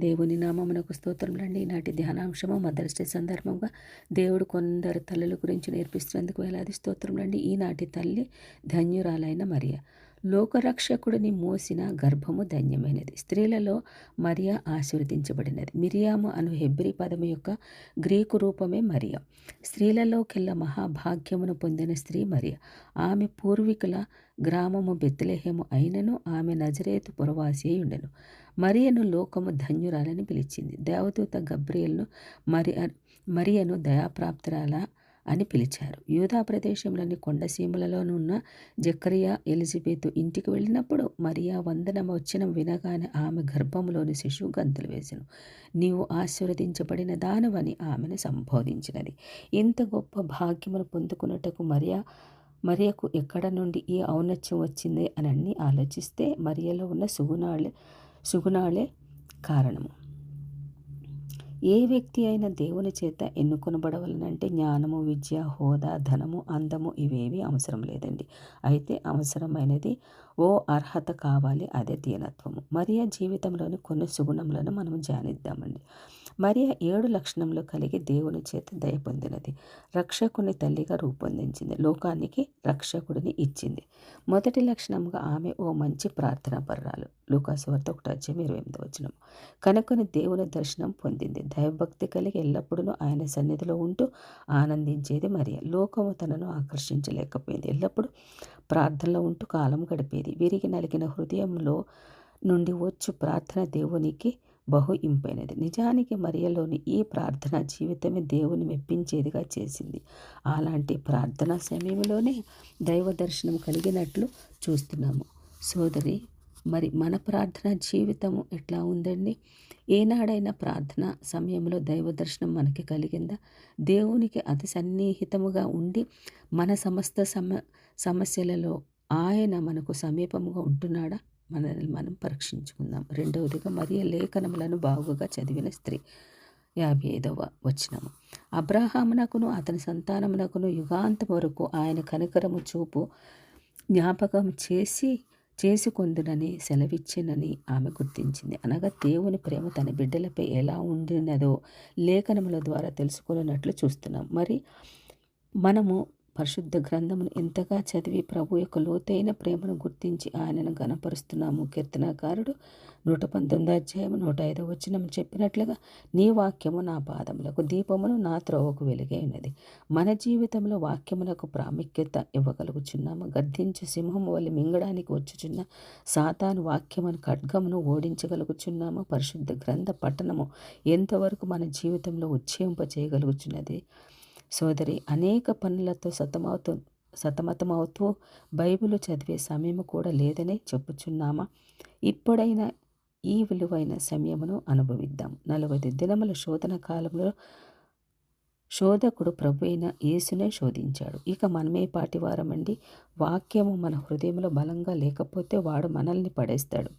దేవుని నామమునకు స్తోత్రములండి ఈనాటి ధ్యానాంశము మదర్స్ డే సందర్భంగా దేవుడు కొందరు తల్లుల గురించి నేర్పిస్తున్నందుకు వేలాది స్తోత్రములండి ఈనాటి తల్లి ధన్యురాలైన మరియ. లోకరక్షకుడిని మోసిన గర్భము ధన్యమైనది. స్త్రీలలో మరియా ఆశీర్వదించబడినది. మిరియాము అను హెబ్రి పదము యొక్క గ్రీకు రూపమే మరియ. స్త్రీలలోకెల్లా మహాభాగ్యమును పొందిన స్త్రీ మరియ. ఆమె పూర్వీకుల గ్రామము బెత్లెహేము అయినను ఆమె నజరేతు పురవాసి అయి ఉండెను. మరియను లోకము ధన్యురాలని పిలిచింది. దేవదూత గబ్రియల్ను మరి మరియను దయాప్రాప్తురాల అని పిలిచారు. యూదా ప్రదేశంలోని కొండసీమలలోనున్న జక్రియా ఎలిజబెత్ ఇంటికి వెళ్ళినప్పుడు మరియా వందనం వచ్చిన వినగానే ఆమె గర్భంలోని శిశువు గంతులు వేసెను. నీవు ఆశీర్వదించబడిన దానవని ఆమెను సంబోధించినది. ఇంత గొప్ప భాగ్యమును పొందుకున్నటకు మరియా మరియకు ఎక్కడ నుండి ఈ ఔన్నత్యం వచ్చింది అని అన్ని ఆలోచిస్తే మరియలో ఉన్న సుగుణాలే సుగుణాలే కారణము. ఏ వ్యక్తి అయినా దేవుని చేత ఎన్నుకొనబడవలనంటే జ్ఞానము విద్య హోదా ధనము అందము ఇవేవి అవసరం లేదండి. అయితే అవసరమైనది ఓ అర్హత కావాలి అదే దీనత్వము మరియా జీవితంలోని కొన్ని సుగుణములను మనం ధ్యానిద్దామండి. మరియా ఏడు లక్షణంలో కలిగి దేవుని చేత దయ పొందినది. రక్షకుని తల్లిగా రూపొందించింది. లోకానికి రక్షకుడిని ఇచ్చింది. మొదటి లక్షణంగా ఆమె ఓ మంచి ప్రార్థన పర్రాలు. లూకాసు వార్త ఒకటి వచ్చే ఇరవై ఎనిమిది వచ్చినాము కనుకొని దేవుని దర్శనం పొందింది. దైవభక్తి కలిగి ఎల్లప్పుడూ ఆయన సన్నిధిలో ఉంటూ ఆనందించేది మరి లోకము తనను ఆకర్షించలేకపోయింది. ఎల్లప్పుడూ ప్రార్థనలో ఉంటూ కాలం గడిపేది. విరిగి నలిగిన హృదయంలో నుండి వచ్చు ప్రార్థన దేవునికి బహు ఇంపైనది నిజానికి మరియలోని ఈ ప్రార్థన జీవితమే దేవుని మెప్పించేదిగా చేసింది. అలాంటి ప్రార్థనా సమయంలోనే దైవ దర్శనం కలిగినట్లు చూస్తున్నాము. సోదరి మరి మన ప్రార్థన జీవితము ఎట్లా ఉందండి? ఏనాడైనా ప్రార్థన సమయంలో దైవ దర్శనం మనకి కలిగిందా? దేవునికి అతి సన్నిహితముగా ఉండి మన సమస్త సమ సమస్యలలో ఆయన మనకు సమీపముగా ఉంటున్నాడా? మనల్ని మనం పరీక్షించుకుందాం. రెండవదిగా మరియ లేఖనములను బాగుగా చదివిన స్త్రీ. యాభై ఐదవ వచనము. అబ్రహామునకును అతని సంతానమునకును యుగాంతం వరకు ఆయన కనికరము చూపు జ్ఞాపకం చేసి చేసుకొందునని సెలవిచ్చినని ఆమె గుర్తించింది. అనగా దేవుని ప్రేమ తన బిడ్డలపై ఎలా ఉండినదో లేఖనముల ద్వారా తెలుసుకున్నట్లు చూస్తున్నాం. మరి మనము పరిశుద్ధ గ్రంథమును ఎంతగా చదివి ప్రభు యొక్క లోతైన ప్రేమను గుర్తించి ఆయనను గణపరుస్తున్నాము కీర్తనాకారుడు నూట పంతొమ్మిది అధ్యాయము నూట ఐదో వచ్చిన చెప్పినట్లుగా నీ వాక్యము నా పాదములకు దీపమును నా త్రోవకు వెలుగై ఉన్నది. మన జీవితంలో వాక్యములకు ప్రాముఖ్యత ఇవ్వగలుగుచున్నాము. గద్దించి సింహం వల్ల మింగడానికి వచ్చుచున్న సాతాను వాక్యమును ఖడ్గమును ఓడించగలుగుచున్నాము. పరిశుద్ధ గ్రంథ పట్టణము ఎంతవరకు మన జీవితంలో ఉచ్చేంప చేయగలుగుచున్నది సోదరి అనేక పనులతో సతమవుతూ సతమతమవుతూ బైబిల్ చదివే సమయం కూడా లేదని చెప్పుచున్నామా? ఇప్పుడైనా ఈ విలువైన సమయమును అనుభవిద్దాం. నలభై దినముల శోధన కాలంలో శోధకుడు ప్రభు అయిన యేసునే శోధించాడు. ఇక మనమే పాటివారమండి వాక్యము మన హృదయంలో బలంగా లేకపోతే వాడు మనల్ని పడేస్తాడు.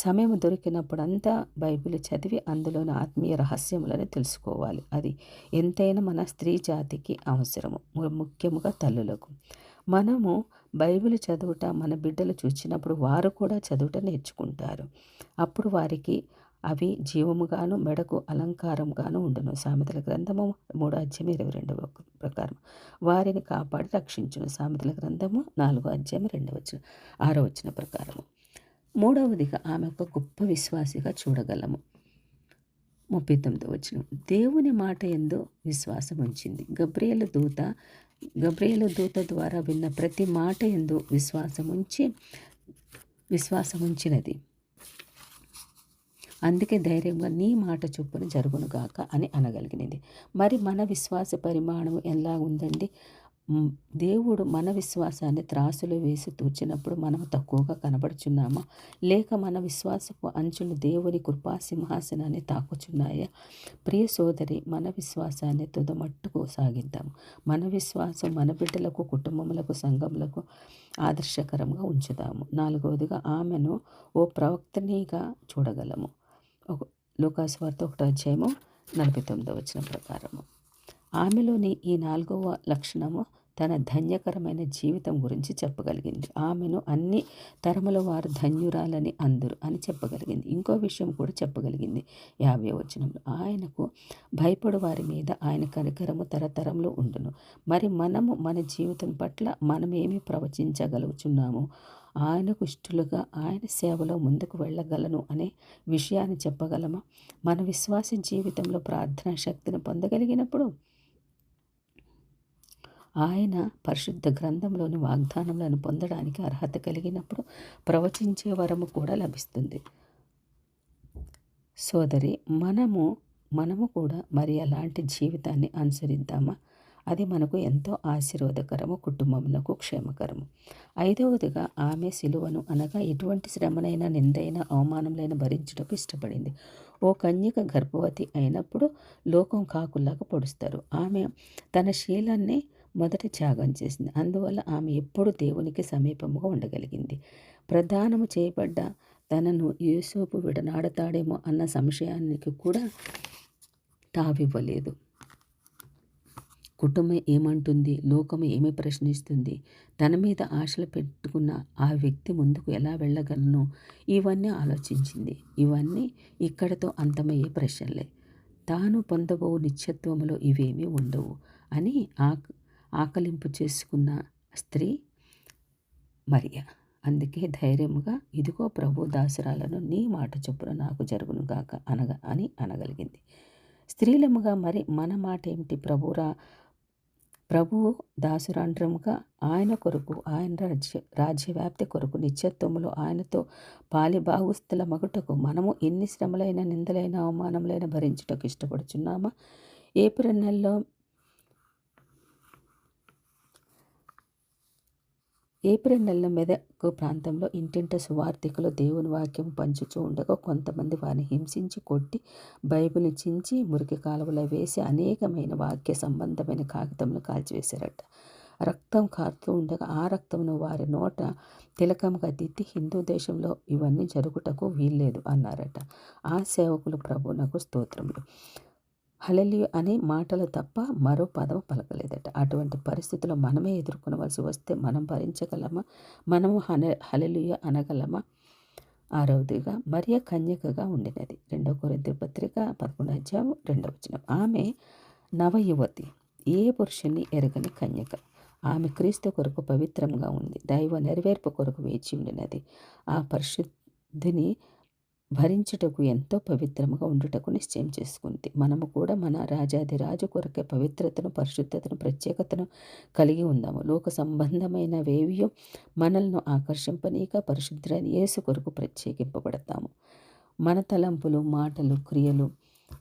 సమయం దొరికినప్పుడంతా బైబిల్ చదివి అందులోని ఆత్మీయ రహస్యములను తెలుసుకోవాలి. అది ఎంతైనా మన స్త్రీ జాతికి అవసరము. ముఖ్యముగా తల్లులకు. మనము బైబిల్ చదువుట మన బిడ్డలు చూసినప్పుడు వారు కూడా చదువుట నేర్చుకుంటారు. అప్పుడు వారికి అవి జీవముగాను మెడకు అలంకారంగాను ఉండును. సామెతల గ్రంథము మూడు అధ్యాయం ఇరవై రెండవ ప్రకారం. వారిని కాపాడి రక్షించును. సామెతల గ్రంథము నాలుగో అధ్యాయం రెండవ వచ్చిన ఆరో వచ్చిన ప్రకారము. మూడవదిగా ఆమె ఒక గొప్ప విశ్వాసిగా చూడగలము. ముప్పై తొమ్మిదో వచ్చిన దేవుని మాట ఎందో విశ్వాసం ఉంచింది. గబ్రియల దూత గబ్రియల దూత ద్వారా విన్న ప్రతి మాట ఎందు విశ్వాసం ఉంచి విశ్వాసం ఉంచినది. అందుకే ధైర్యంగా నీ మాట చొప్పున జరుగునుగాక అని అనగలిగినది. మరి మన విశ్వాస పరిమాణం ఎలా ఉందండి? దేవుడు మన విశ్వాసాన్ని త్రాసులు వేసి తూచినప్పుడు మనం తక్కువగా కనబడుచున్నామా? లేక మన విశ్వాసపు అంచులు దేవుని కృపా సింహాసనాన్ని తాకుచున్నాయా? ప్రియ సోదరి మన విశ్వాసాన్ని తుదమట్టుకు సాగిద్దాము మన విశ్వాసం మన బిడ్డలకు కుటుంబములకు సంఘములకు ఆదర్శకరంగా ఉంచుదాము. నాలుగవదిగా ఆమెను ఓ ప్రవక్తనిగా చూడగలము. ఒక లోకాస్వార్త ఒకటో అధ్యాయము నలభై తొమ్మిదో వచ్చిన ప్రకారము. ఆమెలోని ఈ నాలుగవ లక్షణము తన ధన్యకరమైన జీవితం గురించి చెప్పగలిగింది. ఆమెను అన్ని తరముల వారు ధన్యురాలని అందరు అని చెప్పగలిగింది. ఇంకో విషయం కూడా చెప్పగలిగింది. యాభై వచనంలో ఆయనకు భయపడు వారి మీద ఆయన కనికరము తరతరంలో ఉండును. మరి మనము మన జీవితం పట్ల మనమేమి ప్రవచించగలుగుచున్నాము? ఆయనకు ఇష్టలుగా ఆయన సేవలో ముందుకు వెళ్ళగలను అనే విషయాన్ని చెప్పగలమా? మన విశ్వాస జీవితంలో ప్రార్థనా శక్తిని పొందగలిగినప్పుడు ఆయన పరిశుద్ధ గ్రంథంలోని వాగ్దానములను పొందడానికి అర్హత కలిగినప్పుడు ప్రవచించే వరము కూడా లభిస్తుంది. సోదరి మనము మనము కూడా మరి అలాంటి జీవితాన్ని అనుసరిద్దామా? అది మనకు ఎంతో ఆశీర్వాదకరము కుటుంబమునకు క్షేమకరము. ఐదవదిగా ఆమె సిలువను అనగా ఎటువంటి శ్రమనైనా నిందైన అవమానములైన భరించుటకు ఇష్టపడింది. ఓ కన్యక గర్భవతి అయినప్పుడు లోకం కాకుల్లాగా పొడుస్తారు. ఆమె తన శీలాన్ని మొదట త్యాగం చేసింది. అందువల్ల ఆమె ఎప్పుడు దేవునికి సమీపముగా ఉండగలిగింది. ప్రధానము చేయబడ్డ తనను యేసోపు విడనాడతాడేమో అన్న సంశయానికి కూడా తావివ్వలేదు. కుటుంబం ఏమంటుంది? లోకము ఏమి ప్రశ్నిస్తుంది? తన మీద ఆశలు పెట్టుకున్న ఆ వ్యక్తి ముందుకు ఎలా వెళ్ళగలను? ఇవన్నీ ఆలోచించింది. ఇవన్నీ ఇక్కడతో అంతమయ్యే ప్రశ్నలే. తాను పొందబో నిత్యత్వములో ఇవేమీ ఉండవు అని ఆ ఆకలింపు చేసుకున్న స్త్రీ మరియ. అందుకే ధైర్యముగా ఇదిగో ప్రభు దాసురాలను నీ మాట చొప్పున నాకు జరుగును గాక అనగా అని అనగలిగింది. స్త్రీలముగా మరి మన మాట ఏమిటి ప్రభురా? ప్రభువు దాసురాండ్రముగా ఆయన కొరకు ఆయన రాజ్య రాజ్యవ్యాప్తి కొరకు నిత్యత్వములో ఆయనతో పాలిభాగుస్తుల మగుటకు మనము ఎన్ని శ్రమలైన నిందలైన అవమానములైన భరించుటకు ఇష్టపడుచున్నామా? ఏప్రిల్ నెలలో ఏప్రిల్ నెలలో మెదక్ ప్రాంతంలో ఇంటింట సువార్థికులు దేవుని వాక్యం పంచుచూ ఉండగా కొంతమంది వారిని హింసించి కొట్టి బైబిల్ని చించి మురికి కాలువలో వేసి అనేకమైన వాక్య సంబంధమైన కాగితంలో కాల్చివేశారట. రక్తం కారుతూ ఉండగా ఆ రక్తంను వారి నోట తిలకంగా దిద్ది హిందూ దేశంలో ఇవన్నీ జరుగుటకు వీల్లేదు అన్నారట. ఆ సేవకులు ప్రభునకు స్తోత్రములు. హలలియు అనే మాటలు తప్ప మరో పదం పలకలేదట. అటువంటి పరిస్థితుల్లో మనమే ఎదుర్కొనవలసి వస్తే మనం భరించగలమా? మనము హన హలలియ అనగలమా? ఆరవదిగా మరియ కన్యకగా ఉండినది. రెండవ కొరింతి పత్రిక పదకొండు అధ్యాయం రెండవ వచనం. ఆమె నవయువతి ఏ పురుషుని ఎరగని కన్యక? ఆమె క్రీస్తు కొరకు పవిత్రంగా ఉంది. దైవ నెరవేర్పు కొరకు వేచి ఉండినది. ఆ పరిశుద్ధిని భరించుటకు ఎంతో పవిత్రముగా ఉండుటకు నిశ్చయం చేసుకుంది. మనము కూడా మన రాజాది రాజు కొరకే పవిత్రతను పరిశుద్ధతను ప్రత్యేకతను కలిగి ఉందాము. లోక సంబంధమైన వేవియు మనల్ని ఆకర్షింపనీక పరిశుద్ధులైన యేసు కొరకు ప్రత్యేకింపబడతాము. మన తలంపులు మాటలు క్రియలు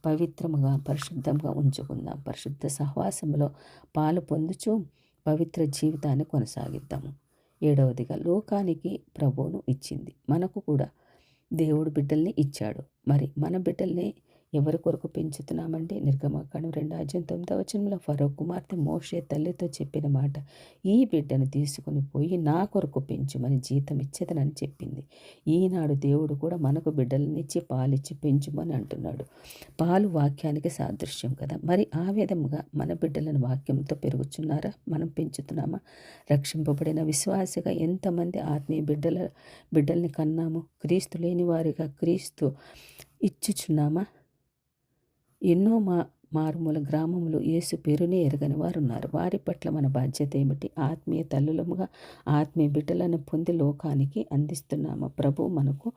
పవిత్రముగా పరిశుద్ధంగా ఉంచుకుందాం. పరిశుద్ధ సహవాసంలో పాలు పొందుచు పవిత్ర జీవితాన్ని కొనసాగిద్దాము. ఏడవదిగా లోకానికి ప్రభువును ఇచ్చింది. మనకు కూడా దేవుడు బిడ్డల్ని ఇచ్చాడు. మరి మన బిడ్డల్ని ఎవరి కొరకు పెంచుతున్నామండి నిర్గమకాండం రెండు అధ్యాయం తొమ్మిదో వచనంలో ఫరో కుమార్తె మోషే తల్లితో చెప్పిన మాట ఈ బిడ్డను తీసుకుని పోయి నా కొరకు పెంచుమని జీతం ఇచ్చేదనని చెప్పింది. ఈనాడు దేవుడు కూడా మనకు బిడ్డలనిచ్చి పాలిచ్చి పెంచుమని అంటున్నాడు. పాలు వాక్యానికి సాదృశ్యం కదా. మరి ఆ విధముగా మన బిడ్డలను వాక్యంతో పెరుగుచున్నారా? మనం పెంచుతున్నామా? రక్షింపబడిన విశ్వాసగా ఎంతమంది ఆత్మీయ బిడ్డల బిడ్డల్ని కన్నాము? క్రీస్తు లేని వారిగా క్రీస్తు ఇచ్చుచున్నామా? ఎన్నో మా మారుమూల గ్రామంలో యేసు పేరునే ఎరగని వారు ఉన్నారు వారి పట్ల మన బాధ్యత ఏమిటి? ఆత్మీయ తల్లులముగా ఆత్మీయ బిడ్డలను పొంది లోకానికి అందిస్తున్నాము? ప్రభు మనకు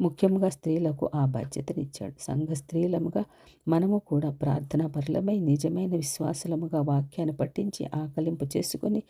ముఖ్యంగా స్త్రీలకు ఆ బాధ్యతనిచ్చాడు. సంఘ స్త్రీలముగా మనము కూడా ప్రార్థన పరులమై నిజమైన విశ్వాసలముగా వాక్యాన్ని పట్టించి ఆకలింపు చేసుకొని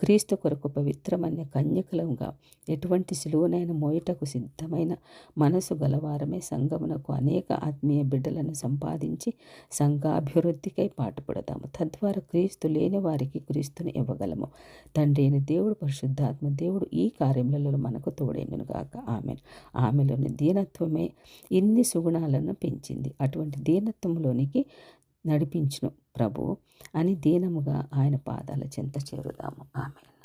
క్రీస్తు కొరకు పవిత్రమైన కన్యకలముగా ఎటువంటి సులువునైన మోయటకు సిద్ధమైన మనసు గలవారమే సంఘమునకు అనేక ఆత్మీయ బిడ్డలను సంపాదించి సంఘ అభివృద్ధికై పాటుపడదాము. తద్వారా క్రీస్తు లేని వారికి క్రీస్తుని ఇవ్వగలము. తండ్రి అయిన దేవుడు పరిశుద్ధాత్మ దేవుడు ఈ కార్యములలో మనకు తోడైనను గాక. ఆమె ఆమెలోని దీనత్వమే ఇన్ని సుగుణాలను పెంచింది. అటువంటి దీనత్వంలోనికి నడిపించును ప్రభు. అని దీనముగా ఆయన పాదాల చెంత చేరుదాము. ఆమె